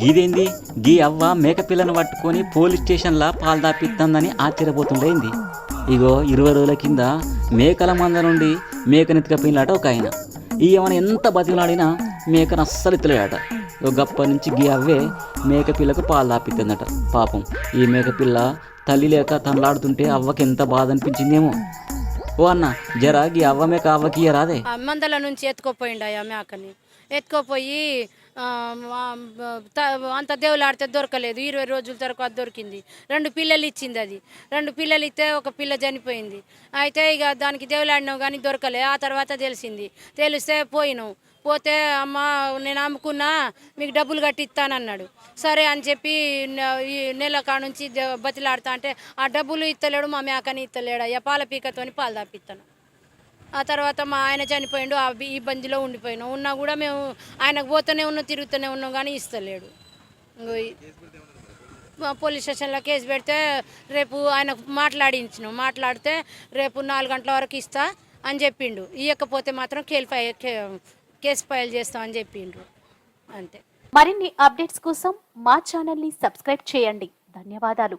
గీదేంది? గీ అవ్వ మేకపిల్లను పట్టుకొని పోలీస్ స్టేషన్లా పాల్దాపిస్తుందని ఆశ్చర్యపోతుండేంది. ఇగో ఇరవై రోజుల కింద మేకల మంద నుండి మేకనెత్తుకపోయినట ఒక ఆయన. ఈ ఏమైనా ఎంత బతికిలాడినా మేకను అస్సలు ఎత్తలేడట. గప్ప నుంచి గీ అవ్వే మేకపిల్లకు పాలు దాపిస్తుందట పాపం ఈ మేకపిల్ల తల్లి లేక తనలాడుతుంటే అవ్వకి ఎంత బాధ అనిపించిందేమో ఓ అన్న జరా గీ అవ్వ మేక అవ్వకి రాదే మందల నుంచి ఎత్తుకోపోయిండు ఆ మేకని ఎత్తుకోపోయి అంత దేవులాడితే దొరకలేదు. ఇరవై రోజుల తర్వాత దొరికింది. రెండు పిల్లలు ఇచ్చింది అది. రెండు పిల్లలు ఇస్తే ఒక పిల్ల చనిపోయింది. అయితే ఇక దానికి దేవులాడినాం కానీ దొరకలే. ఆ తర్వాత తెలిసింది. తెలిస్తే పోయినావు. పోతే అమ్మ నేను అమ్ముకున్నా మీకు డబ్బులు కట్టి ఇస్తానన్నాడు సరే అని చెప్పి ఈ నెల కాడ నుంచి బతిలాడుతా అంటే ఆ డబ్బులు ఇస్తలేడు మా మేకని ఇస్తలేడు అయ్యా పాల పీకతోని పాలు తాపిస్తాను ఆ తర్వాత మా ఆయన చనిపోయిండు ఆ ఇబ్బందిలో ఉండిపోయినాం. ఉన్నా కూడా మేము ఆయనకు పోతూనే ఉన్నాం తిరుగుతూనే ఉన్నాం కానీ ఇస్తలేడు. పోలీస్ స్టేషన్లో కేసు పెడితే రేపు ఆయన మాట్లాడించినాం. మాట్లాడితే రేపు నాలుగు గంటల వరకు ఇస్తా అని చెప్పిండు. ఇవ్వకపోతే మాత్రం కేల్ ఫైల్ కేసు ఫైల్ చేస్తామని చెప్పిండు. అంతే. మరిన్ని అప్డేట్స్ కోసం మా ఛానల్ని సబ్స్క్రైబ్ చేయండి. ధన్యవాదాలు.